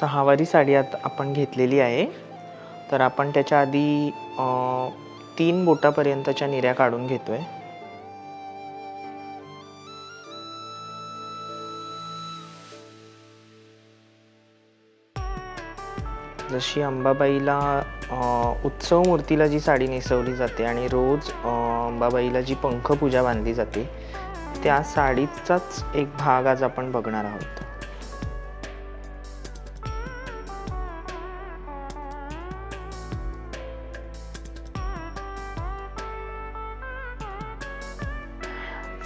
सहावारी साडी आता आपण घेतलेली आहे. तर आपण त्याच्या आधी तीन बोटापर्यंतच्या निऱ्या काढून घेतोय. जशी अंबाबाईला उत्सव मूर्तीला जी साडी नेसवली जाते आणि रोज अंबाबाईला जी पंखपूजा बांधली जाते त्या साडीचाच एक भाग आज आपण बघणार आहोत.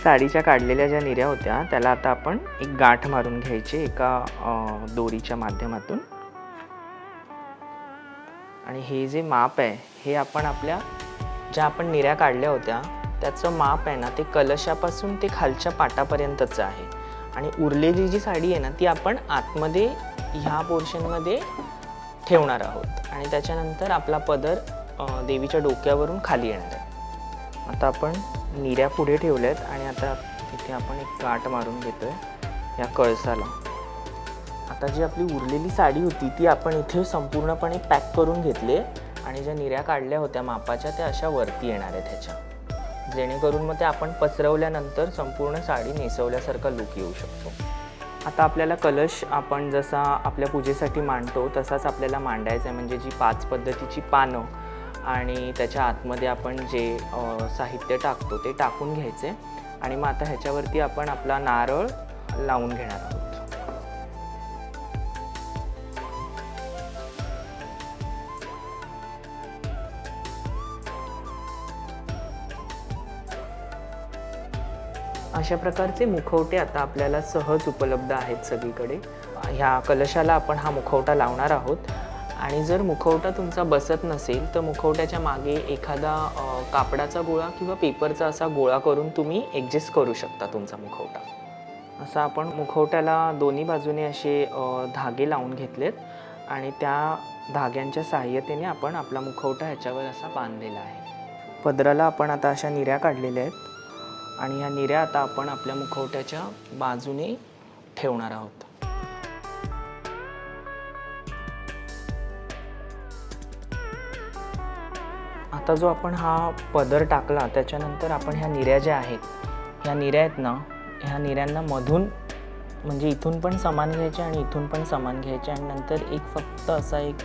साडीच्या काढलेल्या ज्या निऱ्या होत्या त्याला आता आपण एक गाठ मारून घ्यायची एका दोरीच्या माध्यमातून. आणि हे जे माप आहे हे आपण आपल्या ज्या आपण निऱ्या काढल्या होत्या त्याचं माप आहे ना ते कलशापासून ते खालच्या पाटापर्यंतचं आहे. आणि उरलेली जी साडी आहे ना ती आपण आतमध्ये ह्या पोर्शनमध्ये ठेवणार आहोत. आणि त्याच्यानंतर आपला पदर देवीच्या डोक्यावरून खाली येणार आहे. आता आपण निऱ्या पुढे ठेवल्यात आणि आता इथे आपण एक गाठ मारून घेतो आहे या कळसाला. आता जी आपली उरलेली साडी होती ती आपण इथे संपूर्णपणे पॅक करून घेतली आणि ज्या निऱ्या काढल्या होत्या मापाच्या त्या अशा वरती येणार आहेत ह्याच्या. जेणेकरून मग ते आपण पसरवल्यानंतर संपूर्ण साडी नेसवल्यासारखा लुक येऊ शकतो. आता आपल्याला कलश आपण जसा आपल्या पूजेसाठी मांडतो तसाच आपल्याला मांडायचा आहे. म्हणजे जी पाच पद्धतीची पानं आणि त्याच्या आतमध्ये आपण जे साहित्य टाकतो ते टाकून घ्यायचे. आणि मग आता ह्याच्यावरती आपण आपला नारळ लावून घेणार आहोत. अशा प्रकारचे मुखवटे आता आपल्याला सहज उपलब्ध आहेत सगळीकडे. ह्या कलशाला आपण हा मुखवटा लावणार आहोत. आणि जर मुखवटा तुमचा बसत नसेल तर मुखवट्याच्या मागे एखादा कापडाचा गोळा किंवा पेपरचा असा गोळा करून तुम्ही ॲडजस्ट करू शकता तुमचा मुखवटा. असा आपण मुखवट्याला दोन्ही बाजूने असे धागे लावून घेतलेत आणि त्या धाग्यांच्या सहाय्यतेने आपण आपला मुखवटा ह्याच्यावर असा बांधलेला आहे. पदराला आपण आता अशा निऱ्या काढलेल्या आहेत आणि ह्या निऱ्या आता आपण आपल्या मुखवट्याच्या बाजूने ठेवणार आहोत. आता जो आपण हा पदर टाकला त्याच्यानंतर आपण ह्या निऱ्या ज्या आहेत ह्या निऱ्या आहेत ना ह्या निऱ्यांना मधून म्हणजे इथून पण समान घ्यायचे आणि इथून पण समान घ्यायचे आणि नंतर एक फक्त असा एक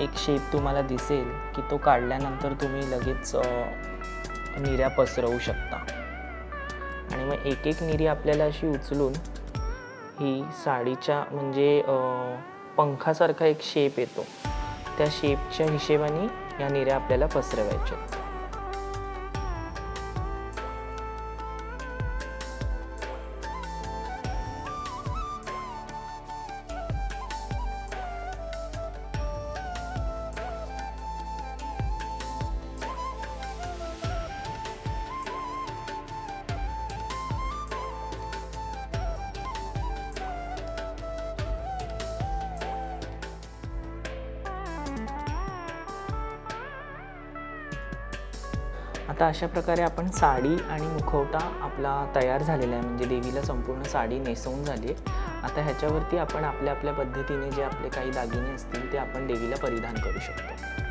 एक शेप तुम्हाला दिसेल की तो काढल्यानंतर तुम्ही लगेच निऱ्या पसरवू शकता. आणि मग एक एक निरी आपल्याला अशी उचलून ही साडीच्या म्हणजे पंखासारखा एक शेप येतो. त्या शेपच्या हिशेबाने या निऱ्या आपल्याला पसरवायच्या आता अशा प्रकारे आपण साडी आणि मुखवटा आपला तयार झालेला आहे. म्हणजे देवीला संपूर्ण साडी नेसवून झाली आहे. आता ह्याच्यावरती आपण आपल्या आपल्या पद्धतीने जे आपले काही दागिने असतील ते आपण देवीला परिधान करू शकतो.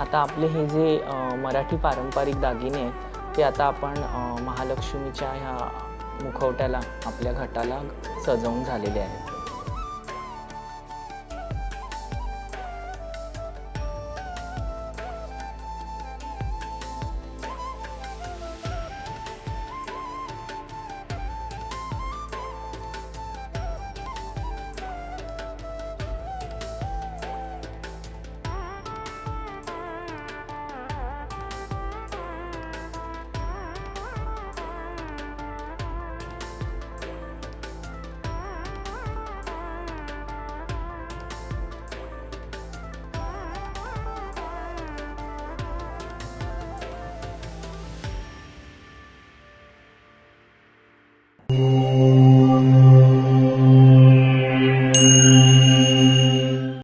आता आपले हे जे मराठी पारंपरिक दागिने आहेत ते आता आपण महालक्ष्मीच्या ह्या मुखवट्याला आपल्या घटाला सजवून झालेले आहेत